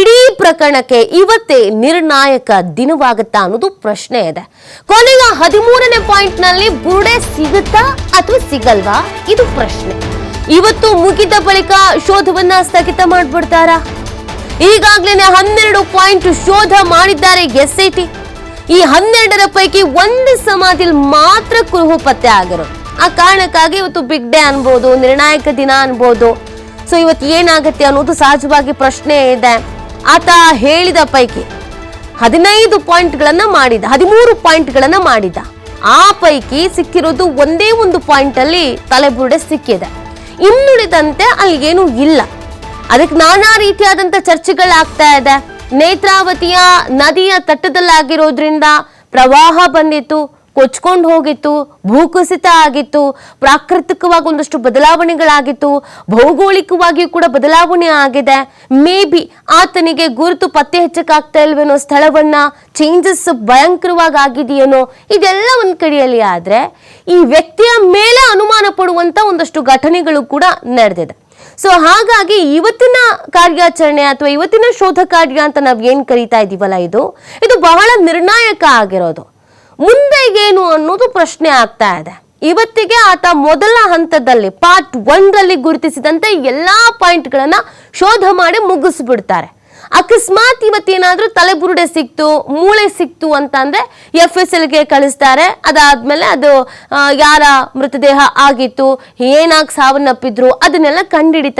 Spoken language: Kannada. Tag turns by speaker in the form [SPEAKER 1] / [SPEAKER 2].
[SPEAKER 1] ಇಡೀ ಪ್ರಕರಣಕ್ಕೆ ಇವತ್ತೇ ನಿರ್ಣಾಯಕ ದಿನವಾಗುತ್ತಾ ಅನ್ನೋದು ಪ್ರಶ್ನೆ ಇದೆ. ಕೊನೆಯ ಹದಿಮೂರನೇ ಪಾಯಿಂಟ್ನಲ್ಲಿ ಬುರುಡೆ ಸಿಗುತ್ತಾ ಅಥವಾ ಸಿಗಲ್ವಾ? ಇದು ಪ್ರಶ್ನೆ. ಇವತ್ತು ಮುಗಿದ ಬಳಿಕ ಶೋಧವನ್ನ ಸ್ಥಗಿತ ಮಾಡ್ಬಿಡ್ತಾರಾ? ಈಗಾಗಲೇ ಹನ್ನೆರಡು ಪಾಯಿಂಟ್ ಶೋಧ ಮಾಡಿದ್ದಾರೆ ಎಸ್ ಎಸ್ಐಟಿ. ಈ ಹನ್ನೆರಡರ ಪೈಕಿ ಒಂದು ಸಮಾಧಿಲ್ ಮಾತ್ರ ಕುರುಹು ಪತ್ತೆ ಆಗಿರೋದು. ಆ ಕಾರಣಕ್ಕಾಗಿ ಇವತ್ತು ಬಿಗ್ ಡೇ ಅನ್ಬೋದು, ನಿರ್ಣಾಯಕ ದಿನ ಅನ್ಬೋದು. ಸೊ ಇವತ್ತು ಏನಾಗುತ್ತೆ ಅನ್ನೋದು ಸಹಜವಾಗಿ ಪ್ರಶ್ನೆ ಇದೆ. ಆತ ಹೇಳಿದ ಪೈಕಿ ಹದಿನೈದು ಪಾಯಿಂಟ್ಗಳನ್ನು ಮಾಡಿದ, ಹದಿಮೂರು ಪಾಯಿಂಟ್ಗಳನ್ನು ಮಾಡಿದ. ಆ ಪೈಕಿ ಸಿಕ್ಕಿರೋದು ಒಂದೇ ಒಂದು ಪಾಯಿಂಟ್ ಅಲ್ಲಿ ತಲೆಬುರುಡೆ ಸಿಕ್ಕಿದೆ. ಇನ್ನುಳಿದಂತೆ ಅಲ್ಲಿ ಏನೂ ಇಲ್ಲ. ಅದಕ್ಕೆ ನಾನಾ ರೀತಿಯಾದಂತ ಚರ್ಚೆಗಳಾಗ್ತಾ ಇದೆ. ನೇತ್ರಾವತಿಯ ನದಿಯ ತಟ್ಟದಲ್ಲಾಗಿರೋದ್ರಿಂದ ಪ್ರವಾಹ ಬಂದಿತ್ತು. ಕೊಚ್ಕೊಂಡು ಹೋಗಿತ್ತು, ಭೂಕುಸಿತ ಆಗಿತ್ತು, ಪ್ರಾಕೃತಿಕವಾಗಿ ಒಂದಷ್ಟು ಬದಲಾವಣೆಗಳಾಗಿತ್ತು, ಭೌಗೋಳಿಕವಾಗಿಯೂ ಕೂಡ ಬದಲಾವಣೆ ಆಗಿದೆ. ಮೇ ಬಿ ಆತನಿಗೆ ಗುರುತು ಪತ್ತೆ ಹೆಚ್ಚಕ್ಕಾಗ್ತಾ ಇಲ್ವೇನೋ ಸ್ಥಳವನ್ನ ಚೇಂಜಸ್ ಭಯಂಕರವಾಗಿ ಆಗಿದೆಯೇನೋ ಇದೆಲ್ಲ ಒಂದ್ ಕಡೆಯಲ್ಲಿ ಆದ್ರೆ, ಈ ವ್ಯಕ್ತಿಯ ಮೇಲೆ ಅನುಮಾನ ಪಡುವಂತ ಒಂದಷ್ಟು ಘಟನೆಗಳು ಕೂಡ ನಡೆದಿದೆ. ಸೊ ಹಾಗಾಗಿ ಇವತ್ತಿನ ಕಾರ್ಯಾಚರಣೆ ಅಥವಾ ಇವತ್ತಿನ ಶೋಧ ಕಾರ್ಯ ಅಂತ ನಾವ್ ಏನ್ ಕರಿತಾ ಇದೀವಲ್ಲ ಇದು ಇದು ಬಹಳ ನಿರ್ಣಾಯಕ ಆಗಿರೋದು. ಮುಂದೆ ಏನು ಅನ್ನೋದು ಪ್ರಶ್ನೆ ಆಗ್ತಾ ಇದೆ. ಇವತ್ತಿಗೆ ಆತ ಮೊದಲ ಹಂತದಲ್ಲಿ ಪಾರ್ಟ್ ಒಂದರಲ್ಲಿ ಗುರುತಿಸಿದಂತೆ ಎಲ್ಲಾ ಪಾಯಿಂಟ್ಗಳನ್ನ ಶೋಧ ಮಾಡಿ ಮುಗಿಸ್ಬಿಡ್ತಾರೆ. ಅಕಸ್ಮಾತ್ ಇವತ್ತೇನಾದ್ರೂ ತಲೆಬುರುಡೆ ಸಿಕ್ತು, ಮೂಳೆ ಸಿಕ್ತು ಅಂತ ಅಂದ್ರೆ ಎಫ್ ಎಸ್ ಎಲ್ಗೆ ಕಳಿಸ್ತಾರೆ. ಅದಾದ್ಮೇಲೆ ಅದು ಯಾರ ಮೃತದೇಹ ಆಗಿತ್ತು, ಏನಾಗಿ ಸಾವನ್ನಪ್ಪಿದ್ರು, ಅದನ್ನೆಲ್ಲ ಕಂಡಿಡಿತಾರೆ